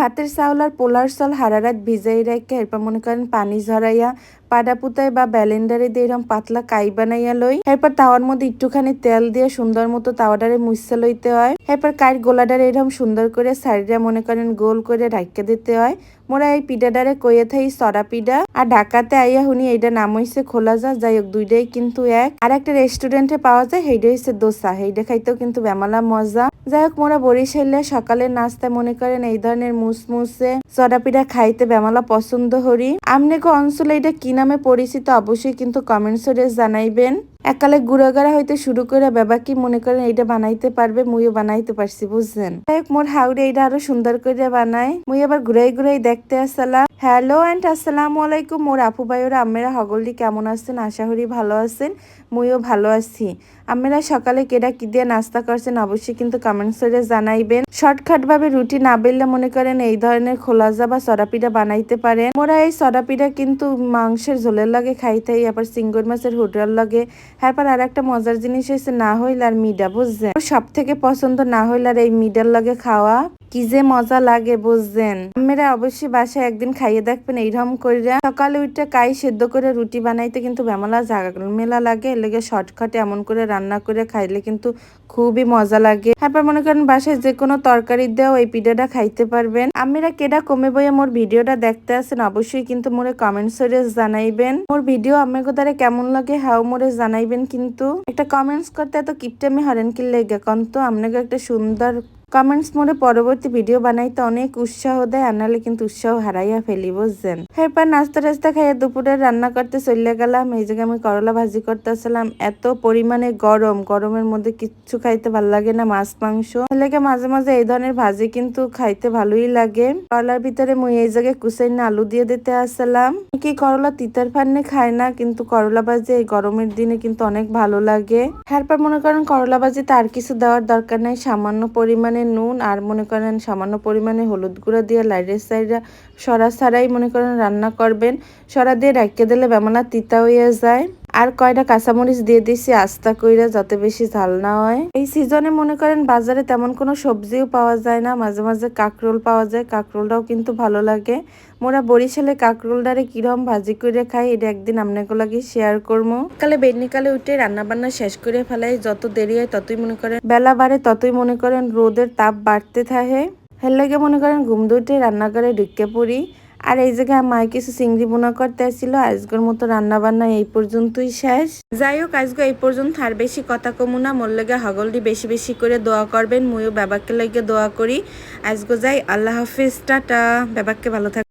ভাতের চাউল আর পোলার চাউল হারারাত ভিজাই রেখে এরপর মনে করেন পানি ঝরাইয়া পাডা পুতায় বা ব্যালেন্ডারে দিয়ে এরকম পাতলা কাই বানাইয়া লই এরপর তাওয়ার মধ্যে একটুখানি তেল দিয়ে সুন্দর মতো তাওয়াটারে মুছতে লইতে হয়। এরপর কাইর গোলাডারে এরকম সুন্দর করে সাইডে মনে করেন গোল করে রাখতে দিতে হয়। মোরা এই পিঠাডারে কইয়ে থাই সরা পিঠা আর ঢাকাতে আইয়া হুনি এইটা নাম হইছে খোলা যা যাই হোক দুইটাই কিন্তু এক। আর একটা রেস্টুরেন্টে পাওয়া যায় সেইটা হইছে দোসা। সেইটা খাইতেও কিন্তু বেমালা মজা। যাই হোক মোরা বরিশালে সকালের নাস্তায় মনে করেন এই ধরনের মুসমুসে সরা পিঠা খাইতে বেমালা পছন্দ হরি আমনেকে অঞ্চলে এটা কি নামে পরিচিত অবশ্যই কিন্তু কমেন্টস জানাইবেন। একালে গুড়াগাড়া হইতে শুরু করে বাবা কি মনে করেন এইটা বানাইতে পারবে? মুইও বানাইতে পারছি, বুঝছেন? যাই মোর হাউড়ে এইটা আরও সুন্দর করে বানাই মুই আবার ঘুরাই ঘুরাই দেখতে আসসালাম হ্যালো অ্যান্ড আসসালামু আলাইকুম। মোর আপু ভাইয়েরা আমেরা হগলদি কেমন আছেন? আশা করি ভালো আছেন। মুইও ভালো আছি। আমরা সকালে কেডা কি দিয়ে নাস্তা করছেন অবশ্যই কিন্তু কমেন্টস করে জানাইবেন। শর্টকাট ভাবে রুটি না বেললে মনে করেন এই ধরনের খোলাজা বা সরাপিঠা বানাইতে পারেন। মোরা এই সরাপিঠা কিন্তু মাংসের ঝোলের লাগে খাইতেই আবার সিঙ্গুর মাছের হোটেল লগে তারপর আর একটা মজার জিনিস হয়েছে না হইল আর মিডা বুঝছে সব থেকে পছন্দ না হইল আর এই মিডার লগে খাওয়া কি যে মজা লাগে বুঝছেন? আমরা অবশ্যই বাসায় একদিন খাইয়ে দেখবেন, এইরকম করে সকালে উঠে কাই সেদ্ধ করে রুটি বানাইতে কিন্তু বেমালা মেলা লাগে, এর লেগে শর্টকাটে এমন করে রান্না করে খাইলে কিন্তু খুবই মজা লাগে। তারপর মনে করেন বাসায় যে কোনো তরকারি দেও এই পিঠাটা খাইতে পারবেন। আমরা কেডা কমে বইয়ে মোর ভিডিওটা দেখতে আসেন, অবশ্যই কিন্তু মোরে কমেন্টস জানাইবেন। মোর ভিডিও আপনাকে দ্বারা কেমন লাগে হাও মোরে জানাইবেন কিন্তু। একটা কমেন্টস করতে এত কিপটামি হরেন কি লেগে? কন্ত আপনাকে একটা সুন্দর কমেন্টস মোড়ে পরবর্তী ভিডিও বানাইতে অনেক উৎসাহ দেয় আর নাহলে কিন্তু উৎসাহ হারাইয়া ফেলি বুঝছেন এরপর নাস্তা টাস্তা খাইয়ে দুপুরে রান্না করতে চলে গেলাম। এই জায়গায় আমি করলা ভাজি করতে আসলাম এত পরিমাণে গরম, গরমের মধ্যে কিচ্ছু খাইতে ভালো লাগে না, মাছ, মাংস। লেগে মাঝে মাঝে এই ধরনের ভাজি কিন্তু খাইতে ভালোই লাগে। করলার ভিতরে মুই এই জায়গায় কুসাইন আলু দিয়ে দিতে আসলাম। কি করলা তিতার ফান্নে খায় না, কিন্তু করলা ভাজি এই গরমের দিনে কিন্তু অনেক ভালো লাগে। এরপর মনে করেন করলা ভাজিতে আর কিছু দেওয়ার দরকার নাই, সামান্য পরিমাণে নুন আর মনে করেন সামান্য পরিমাণে হলুদ গুঁড়া দিয়ে লাইটের সাইডা সরা ছাড়াই মনে করেন রান্না করবেন। সরা দিয়ে রাখিয়ে দিলে বেমানা তিতা হয়ে যায়। আর কয়টা কাঁচামরিচ দিয়ে দিছি, আস্তা কইরা যাতে বেশি ঝাল না হয়। এই সিজনে মনে করেন বাজারে তেমন কোনো সবজিও পাওয়া যায় না, মাঝে মাঝে কাকরোল পাওয়া যায়, কাকরোলটাও কিন্তু ভালো লাগে। মোরা বরিশালে কাকরোলটারে কিরম ভাজি করে খাই, এটা একদিন আপনাকে লাগে শেয়ার করব কালে বেডনিকালে উঠে রান্না বান্না শেষ করে ফেলাই, যত দেরি হয় ততই মনে করেন বেলা বাড়ে, ততই মনে করেন রোদের তাপ বাড়তে থাকে। হের মনে করেন ঘুম দুটে রান্নাঘরে ঢুকে পড়ি। আর এই জায়গায় মায় কিছু চিংড়ি বোনা করতে আসছিল। আজকের মতো রান্না বান্না এই পর্যন্তই শেষ। যাই হোক, আজকে এই পর্যন্ত আর বেশি কথা কমু না। মোর লেগে হগলটি বেশি বেশি করে দোয়া করবেন। ময়ও বাবাকে লেগে দোয়া করি। আজকে যাই, আল্লাহ হাফিজ, টাটা। বাবাকে ভালো থাক